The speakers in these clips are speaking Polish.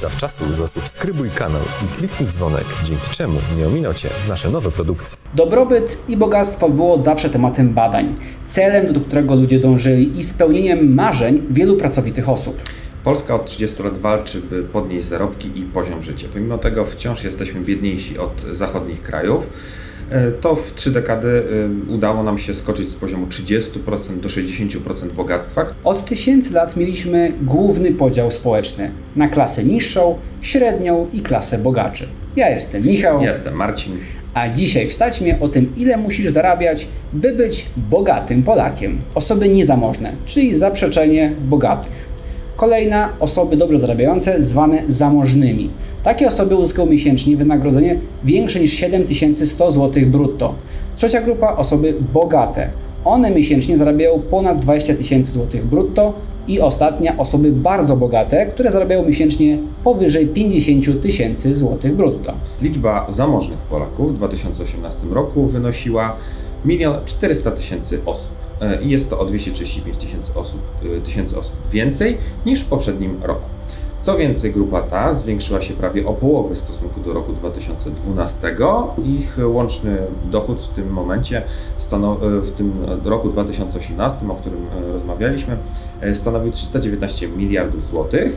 zawczasu zasubskrybuj kanał i kliknij dzwonek, dzięki czemu nie ominą Cię nasze nowe produkcje. Dobrobyt i bogactwo było zawsze tematem badań, celem, do którego ludzie dążyli i spełnieniem marzeń wielu pracowitych osób. Polska od 30 lat walczy, by podnieść zarobki i poziom życia. Pomimo tego wciąż jesteśmy biedniejsi od zachodnich krajów. E, To w trzy dekady e, udało nam się skoczyć z poziomu 30% do 60% bogactwa. Od tysięcy lat mieliśmy główny podział społeczny na klasę niższą, średnią i klasę bogaczy. Ja jestem Michał, Jestem Marcin. a dzisiaj wstać mnie o tym, ile musisz zarabiać, by być bogatym Polakiem. Osoby niezamożne, czyli zaprzeczenie bogatych. Kolejna osoby dobrze zarabiające, zwane zamożnymi. Takie osoby uzyskują miesięcznie wynagrodzenie większe niż 7100 zł brutto. Trzecia grupa osoby bogate. One miesięcznie zarabiają ponad 20 tysięcy złotych brutto. I ostatnia osoby bardzo bogate, które zarabiają miesięcznie powyżej 50 tysięcy złotych brutto. Liczba zamożnych Polaków w 2018 roku wynosiła 1 400 tysięcy osób. E, I jest to o 235 tysięcy osób, e, osób więcej niż w poprzednim roku. Co więcej, grupa ta zwiększyła się prawie o połowę w stosunku do roku 2012. Ich łączny dochód w tym momencie, e, w tym roku 2018, o którym rozmawialiśmy, stanowił 319 miliardów złotych.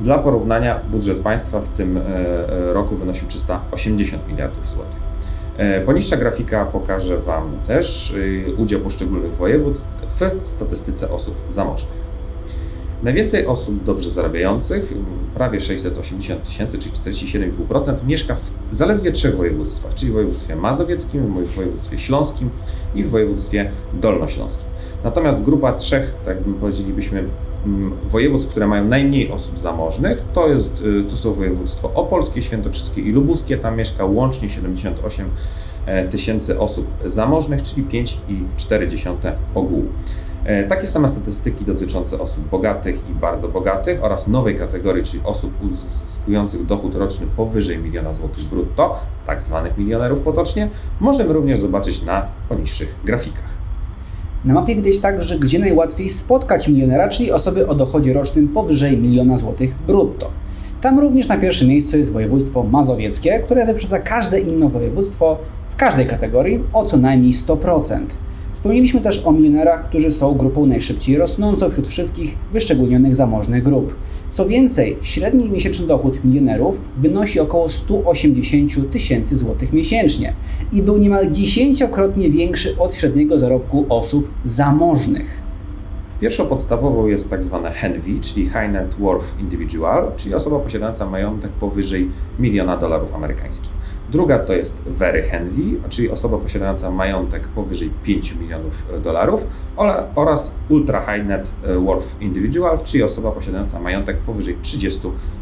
Dla porównania budżet państwa w tym roku wynosił 380 miliardów złotych. E, Poniższa grafika pokaże Wam też y, udział poszczególnych województw w statystyce osób zamożnych. Najwięcej osób dobrze zarabiających, m, prawie 680 tysięcy, czyli 47,5%, mieszka w zaledwie trzech województwach, czyli w województwie mazowieckim, w województwie śląskim i w województwie dolnośląskim. Natomiast grupa trzech, tak bym powiedzielibyśmy, województw, które mają najmniej osób zamożnych, to, jest, y, to są województwo opolskie, świętokrzyskie i lubuskie. Tam mieszka łącznie 78 e, tysięcy osób zamożnych, czyli 5,4 ogółu. E, Takie same statystyki dotyczące osób bogatych i bardzo bogatych oraz nowej kategorii, czyli osób uzyskujących dochód roczny powyżej miliona złotych brutto, tak zwanych milionerów potocznie, możemy również zobaczyć na poniższych grafikach. Na mapie widać także, gdzie najłatwiej spotkać milionera, czyli osoby o dochodzie rocznym powyżej miliona złotych brutto. Tam również na pierwszym miejscu jest województwo mazowieckie, które wyprzedza każde inne województwo w każdej kategorii o co najmniej 100%. Wspomnieliśmy też o milionerach, którzy są grupą najszybciej rosnącą wśród wszystkich wyszczególnionych zamożnych grup. Co więcej, średni miesięczny dochód milionerów wynosi około 180 tysięcy złotych miesięcznie i był niemal dziesięciokrotnie większy od średniego zarobku osób zamożnych. Pierwszą podstawową jest tak zwane HENVI, czyli High Net Worth Individual, czyli osoba posiadająca majątek powyżej miliona dolarów amerykańskich. Druga to jest Very HENVI, czyli osoba posiadająca majątek powyżej 5 milionów dolarów ola- oraz Ultra High Net Worth Individual, czyli osoba posiadająca majątek powyżej 30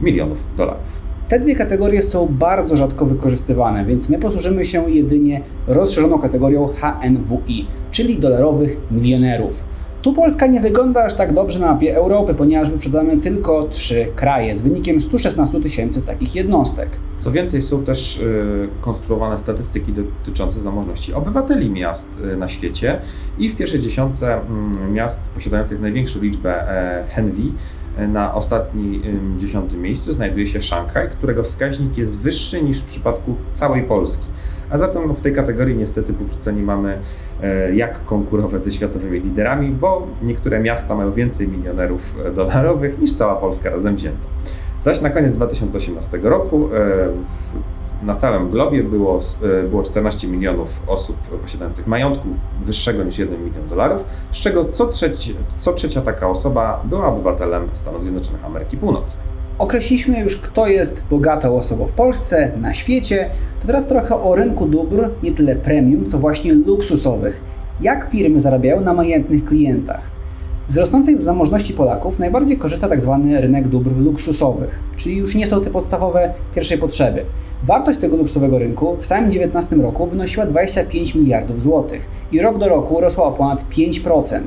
milionów dolarów. Te dwie kategorie są bardzo rzadko wykorzystywane, więc my posłużymy się jedynie rozszerzoną kategorią HNWI, czyli dolarowych milionerów. Tu Polska nie wygląda aż tak dobrze na mapie Europy, ponieważ wyprzedzamy tylko trzy kraje z wynikiem 116 tysięcy takich jednostek. Co więcej, są też y, konstruowane statystyki dotyczące zamożności obywateli miast y, na świecie i w pierwszej dziesiątce mm, miast posiadających największą liczbę e, HENVI e, na ostatnim ym, dziesiątym miejscu znajduje się Szanghaj, którego wskaźnik jest wyższy niż w przypadku całej Polski. A zatem no, w tej kategorii niestety póki co nie mamy e, jak konkurować ze światowymi liderami, bo niektóre miasta mają więcej milionerów e, dolarowych niż cała Polska razem wzięta. Zaś na koniec 2018 roku e, na całym globie było, było 14 milionów osób posiadających majątku wyższego niż 1 milion dolarów, z czego co, trzeci, co trzecia taka osoba była obywatelem Stanów Zjednoczonych Ameryki Północnej. Określiliśmy już, kto jest bogatą osobą w Polsce, na świecie. To teraz trochę o rynku dóbr, nie tyle premium, co właśnie luksusowych. Jak firmy zarabiają na majętnych klientach? Z rosnącej zamożności Polaków najbardziej korzysta tzw. rynek dóbr luksusowych, czyli już nie są te podstawowe pierwszej potrzeby. Wartość tego luksusowego rynku w samym 2019 roku wynosiła 25 miliardów złotych i rok do roku rosła o ponad 5%.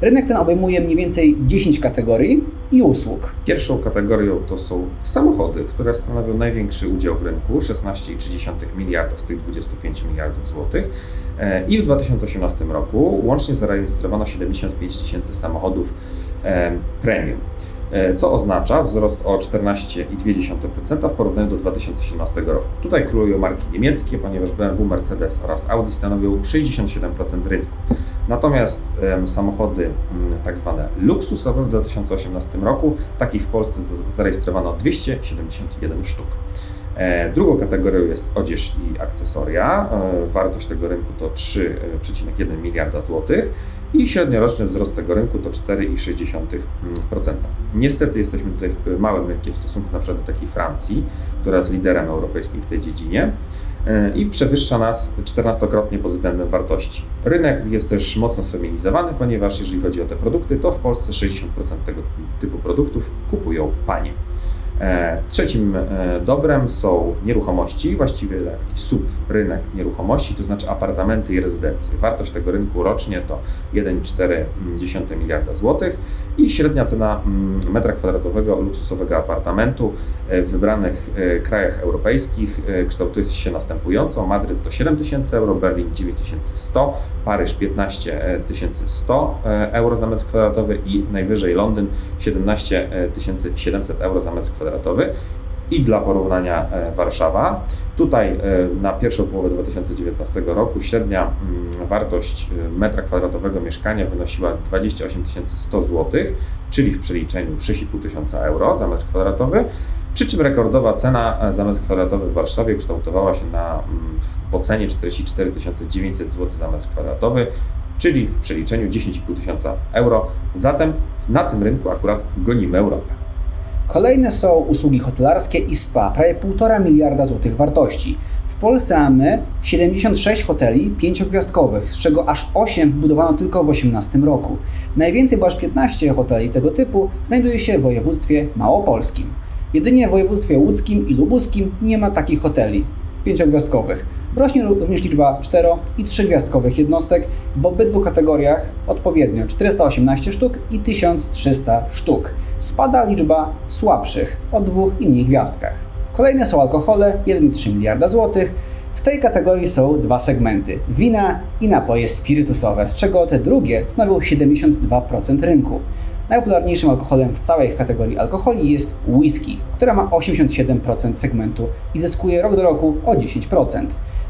Rynek ten obejmuje mniej więcej 10 kategorii i usług. Pierwszą kategorią to są samochody, które stanowią największy udział w rynku 16,3 miliarda z tych 25 miliardów złotych. E, I w 2018 roku łącznie zarejestrowano 75 tysięcy samochodów e, premium. e, co oznacza wzrost o 14,2% w porównaniu do 2017 roku. Tutaj królują marki niemieckie, ponieważ BMW, Mercedes oraz Audi stanowią 67% rynku. Natomiast samochody mm, tak zwane luksusowe w 2018 roku, takich w Polsce zarejestrowano 271 sztuk. E, Drugą kategorią jest odzież i akcesoria. E, Wartość tego rynku to 3,1 miliarda złotych i średnioroczny wzrost tego rynku to 4,6%. Niestety jesteśmy tutaj małym rynkiem w stosunku na przykład do takiej Francji, która jest liderem europejskim w tej dziedzinie e, i przewyższa nas 14-krotnie pod względem wartości. Rynek jest też mocno sfeminizowany, ponieważ jeżeli chodzi o te produkty, to w Polsce 60% tego typu produktów kupują panie. E, Trzecim e, dobrem są nieruchomości, właściwie taki subrynek nieruchomości, to znaczy apartamenty i rezydencje. Wartość tego rynku rocznie to 1,4 miliarda złotych i średnia cena mm, metra kwadratowego luksusowego apartamentu e, w wybranych krajach europejskich kształtuje się następująco. Madryt to 7 tysięcy euro, Berlin 9100, Paryż 15 100 e, euro za metr kwadratowy i najwyżej Londyn 17 700 euro za metr kwadratowy. I dla porównania e, Warszawa. Tutaj e, na pierwszą połowę 2019 roku średnia mm, wartość e, metra kwadratowego mieszkania wynosiła 28 100 zł, czyli w przeliczeniu 6,5 tysiąca euro za metr kwadratowy. Przy czym rekordowa cena za metr kwadratowy w Warszawie kształtowała się na, mm, po cenie 44 900 zł za metr kwadratowy, czyli w przeliczeniu 10,5 tysiąca euro. Zatem na tym rynku akurat gonimy Europę. Kolejne są usługi hotelarskie i spa, prawie 1,5 miliarda złotych wartości. W Polsce mamy 76 hoteli pięciogwiazdkowych, z czego aż 8 wybudowano tylko w 2018 roku. Najwięcej, bo aż 15 hoteli tego typu znajduje się w województwie małopolskim. Jedynie w województwie łódzkim i lubuskim nie ma takich hoteli pięciogwiazdkowych. Rośnie również liczba 4 i 3 gwiazdkowych jednostek w obydwu kategoriach odpowiednio 418 sztuk i 1300 sztuk. Spada liczba słabszych o dwóch i mniej gwiazdkach. Kolejne są alkohole 1,3 miliarda złotych. W tej kategorii są dwa segmenty: wina i napoje spirytusowe, z czego te drugie stanowią 72% rynku. Najpopularniejszym alkoholem w całej kategorii alkoholi jest whisky, która ma 87% segmentu i zyskuje rok do roku o 10%.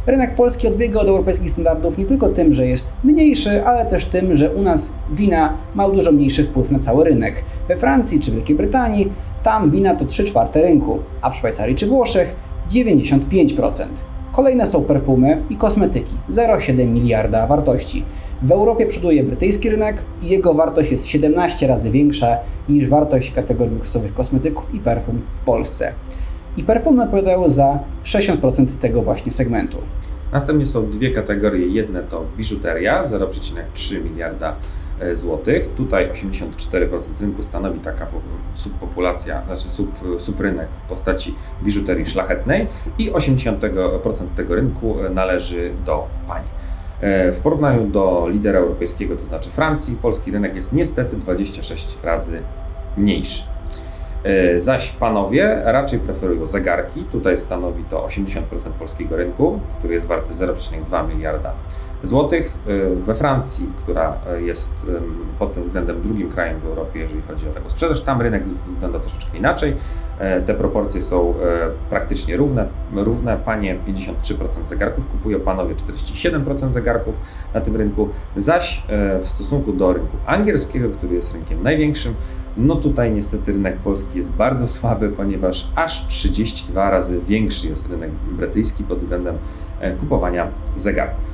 Rynek polski odbiega od europejskich standardów nie tylko tym, że jest mniejszy, ale też tym, że u nas wina ma dużo mniejszy wpływ na cały rynek. We Francji czy Wielkiej Brytanii tam wina to 3 czwarte rynku, a w Szwajcarii czy Włoszech 95%. Kolejne są perfumy i kosmetyki 0,7 miliarda wartości. W Europie przoduje brytyjski rynek i jego wartość jest 17 razy większa niż wartość kategorii luksusowych kosmetyków i perfum w Polsce. I perfumy odpowiadają za 60% tego właśnie segmentu. Następnie są dwie kategorie. Jedne to biżuteria 0,3 miliarda e, złotych. Tutaj 84% rynku stanowi taka po- subpopulacja, znaczy sub, subrynek w postaci biżuterii szlachetnej i 80% tego rynku e, należy do pań. E, W porównaniu do lidera europejskiego, to znaczy Francji, polski rynek jest niestety 26 razy mniejszy. E, Zaś panowie raczej preferują zegarki. Tutaj stanowi to 80% polskiego rynku, który jest warty 0,2 miliarda złotych. E, We Francji, która e, jest pod tym względem drugim krajem w Europie, jeżeli chodzi o taką sprzedaż, tam rynek wygląda troszeczkę inaczej. E, Te proporcje są e, praktycznie równe. równe. Panie 53% zegarków kupują, panowie 47% zegarków na tym rynku. Zaś e, w stosunku do rynku angielskiego, który jest rynkiem największym, no tutaj niestety rynek polski jest bardzo słaby, ponieważ aż 32 razy większy jest rynek brytyjski pod względem kupowania zegarków.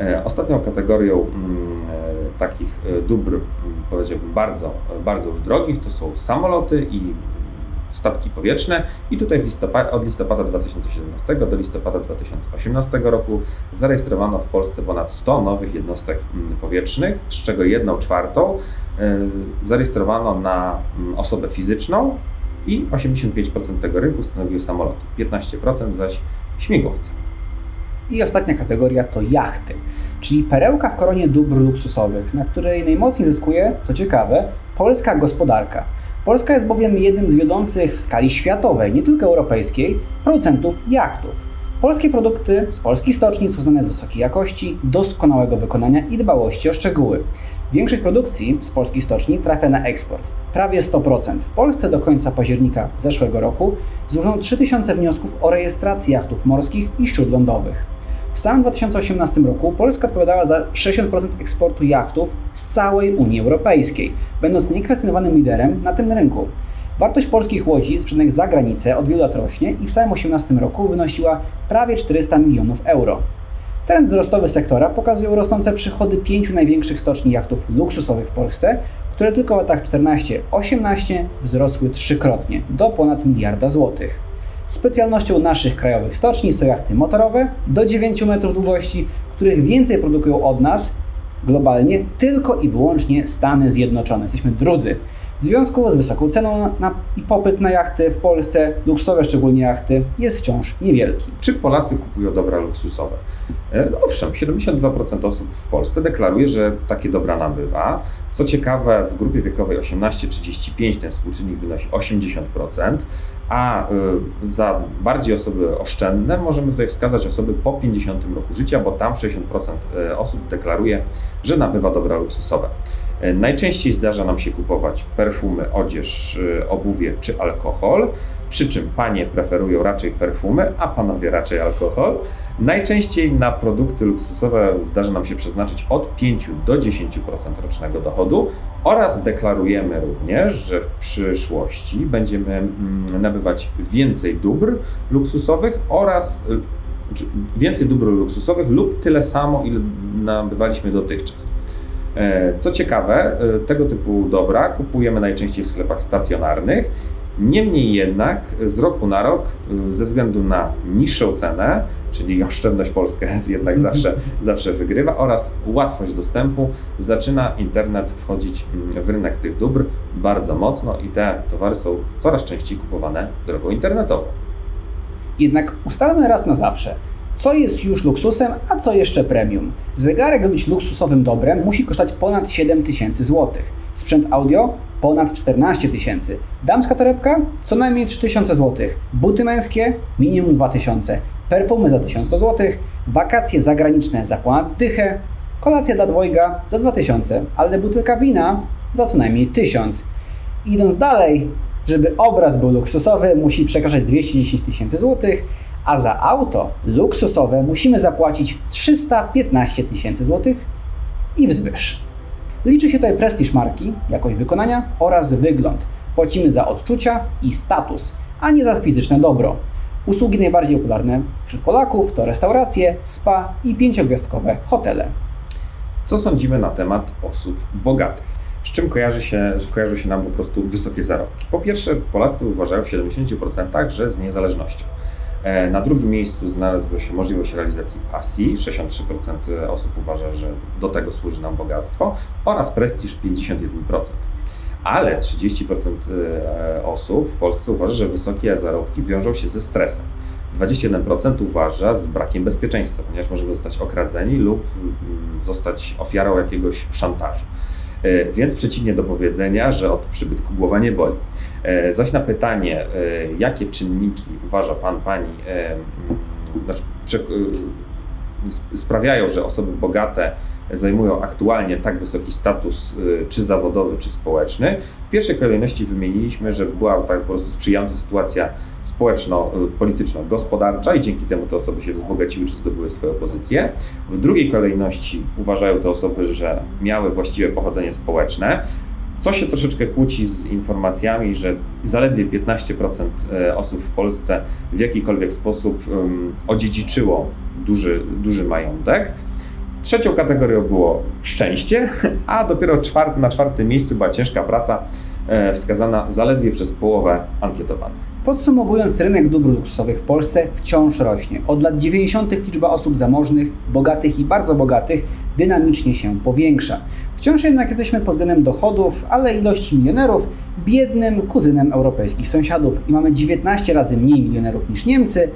E, Ostatnią kategorią mm, e, takich e, dóbr, mm, powiedziałbym bardzo, bardzo już drogich, to są samoloty i statki powietrzne. I tutaj od listopada 2017 do listopada 2018 roku zarejestrowano w Polsce ponad 100 nowych jednostek mm, powietrznych, z czego jedną czwartą zarejestrowano na osobę fizyczną i 85% tego rynku stanowiły samoloty, 15% zaś śmigłowce. I ostatnia kategoria to jachty, czyli perełka w koronie dóbr luksusowych, na której najmocniej zyskuje, co ciekawe, polska gospodarka. Polska jest bowiem jednym z wiodących w skali światowej, nie tylko europejskiej, producentów jachtów. Polskie produkty z polskich stoczni są znane z wysokiej jakości, doskonałego wykonania i dbałości o szczegóły. Większość produkcji z polskich stoczni trafia na eksport. Prawie 100%. W Polsce do końca października zeszłego roku złożono 3000 wniosków o rejestrację jachtów morskich i śródlądowych. W samym 2018 roku Polska odpowiadała za 60% eksportu jachtów z całej Unii Europejskiej, będąc niekwestionowanym liderem na tym rynku. Wartość polskich łodzi sprzedanych za granicę od wielu lat rośnie i w samym 2018 roku wynosiła prawie 400 milionów euro. Trend wzrostowy sektora pokazują rosnące przychody pięciu największych stoczni jachtów luksusowych w Polsce, które tylko w latach 14-18 wzrosły trzykrotnie do ponad miliarda złotych. Specjalnością naszych krajowych stoczni są jachty motorowe do 9 metrów długości, których więcej produkują od nas globalnie tylko i wyłącznie Stany Zjednoczone. Jesteśmy drudzy. W związku z wysoką ceną na, i popyt na jachty w Polsce, luksusowe szczególnie jachty, jest wciąż niewielki. Czy Polacy kupują dobra luksusowe? E, no Owszem, 72% osób w Polsce deklaruje, że takie dobra nabywa. Co ciekawe, w grupie wiekowej 18-35 ten współczynnik wynosi 80%, a y, za bardziej osoby oszczędne możemy tutaj wskazać osoby po 50 roku życia, bo tam 60% e, osób deklaruje, że nabywa dobra luksusowe. E, Najczęściej zdarza nam się kupować perfumy, odzież, y, obuwie czy alkohol, przy czym panie preferują raczej perfumy, a panowie raczej alkohol. Najczęściej na produkty luksusowe zdarza nam się przeznaczyć od 5 do 10% rocznego dochodu oraz deklarujemy również, że w przyszłości będziemy mm, nabywać więcej dóbr luksusowych oraz y, czy więcej dóbr luksusowych lub tyle samo, ile nabywaliśmy dotychczas. E, Co ciekawe, e, tego typu dobra kupujemy najczęściej w sklepach stacjonarnych. Niemniej jednak z roku na rok, e, ze względu na niższą cenę, czyli oszczędność Polska jest jednak zawsze, zawsze wygrywa, oraz łatwość dostępu, zaczyna internet wchodzić w rynek tych dóbr bardzo mocno i te towary są coraz częściej kupowane drogą internetową. Jednak ustalmy raz na zawsze, co jest już luksusem, a co jeszcze premium. Zegarek, by być luksusowym dobrem, musi kosztować ponad 7 tysięcy złotych. Sprzęt audio ponad 14 tysięcy. Damska torebka co najmniej 3000 złotych. Buty męskie minimum 2000. Perfumy za 1100 złotych. Wakacje zagraniczne za ponad dychę. Kolacja dla dwojga za 2000, ale butelka wina za co najmniej 1000. Idąc dalej, żeby obraz był luksusowy, musi przekraczać 210 tysięcy złotych, a za auto luksusowe musimy zapłacić 315 tysięcy złotych i wzwyż. Liczy się tutaj prestiż marki, jakość wykonania oraz wygląd. Płacimy za odczucia i status, a nie za fizyczne dobro. Usługi najbardziej popularne wśród Polaków to restauracje, spa i pięciogwiazdkowe hotele. Co sądzimy na temat osób bogatych? Z czym kojarzy się, że kojarzą się nam po prostu wysokie zarobki? Po pierwsze, Polacy uważają w 70%, że z niezależnością. E, Na drugim miejscu znalazła się możliwość realizacji pasji. 63% osób uważa, że do tego służy nam bogactwo oraz prestiż 51%. Ale 30% e, osób w Polsce uważa, że wysokie zarobki wiążą się ze stresem. 21% uważa z brakiem bezpieczeństwa, ponieważ możemy zostać okradzeni lub mm, zostać ofiarą jakiegoś szantażu. E, Więc przeciwnie do powiedzenia, że od przybytku głowa nie boli. E, Zaś na pytanie, e, jakie czynniki uważa Pan, Pani, znaczy, sprawiają, że osoby bogate zajmują aktualnie tak wysoki status, e, czy zawodowy, czy społeczny. W pierwszej kolejności wymieniliśmy, że była tak po prostu sprzyjająca sytuacja społeczno-polityczno-gospodarcza i dzięki temu te osoby się wzbogaciły, czy zdobyły swoją pozycję. W drugiej kolejności uważają te osoby, że miały właściwe pochodzenie społeczne, co się troszeczkę kłóci z informacjami, że zaledwie 15% e, osób w Polsce w jakikolwiek sposób odziedziczyło duży, duży majątek. Trzecią kategorią było szczęście, a dopiero czwart, na czwartym miejscu była ciężka praca, e, wskazana zaledwie przez połowę ankietowanych. Podsumowując, rynek dóbr luksusowych w Polsce wciąż rośnie. Od lat 90. liczba osób zamożnych, bogatych i bardzo bogatych dynamicznie się powiększa. Wciąż jednak jesteśmy pod względem dochodów, ale ilości milionerów biednym kuzynem europejskich sąsiadów i mamy 19 razy mniej milionerów niż Niemcy,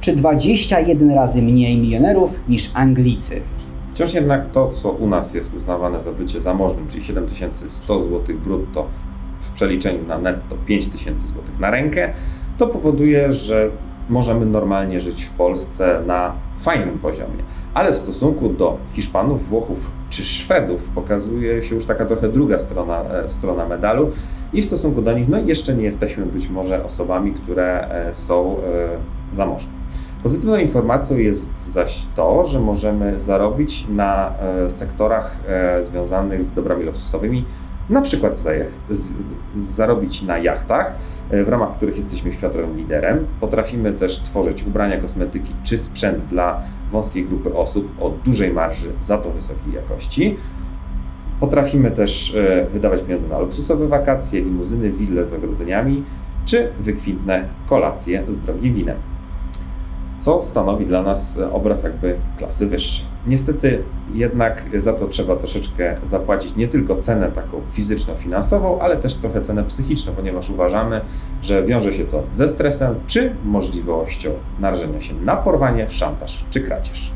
czy 21 razy mniej milionerów niż Anglicy. Wciąż jednak to, co u nas jest uznawane za bycie zamożnym, czyli 7100 zł brutto w przeliczeniu na netto 5000 zł na rękę, to powoduje, że możemy normalnie żyć w Polsce na fajnym poziomie. Ale w stosunku do Hiszpanów, Włochów czy Szwedów pokazuje się już taka trochę druga strona, e, strona medalu i w stosunku do nich no jeszcze nie jesteśmy być może osobami, które e, są e, zamożne. Pozytywną informacją jest zaś to, że możemy zarobić na sektorach związanych z dobrami luksusowymi, na przykład za jacht, z, zarobić na jachtach, e, w ramach których jesteśmy światowym liderem. Potrafimy też tworzyć ubrania, kosmetyki czy sprzęt dla wąskiej grupy osób o dużej marży, za to wysokiej jakości. Potrafimy też e, wydawać pieniądze na luksusowe wakacje, limuzyny, wille z ogrodzeniami czy wykwintne kolacje z drogim winem co stanowi dla nas e, obraz jakby klasy wyższej. Niestety jednak za to trzeba troszeczkę zapłacić nie tylko cenę taką fizyczną, finansową, ale też trochę cenę psychiczną, ponieważ uważamy, że wiąże się to ze stresem czy możliwością narażenia się na porwanie, szantaż czy kradzież.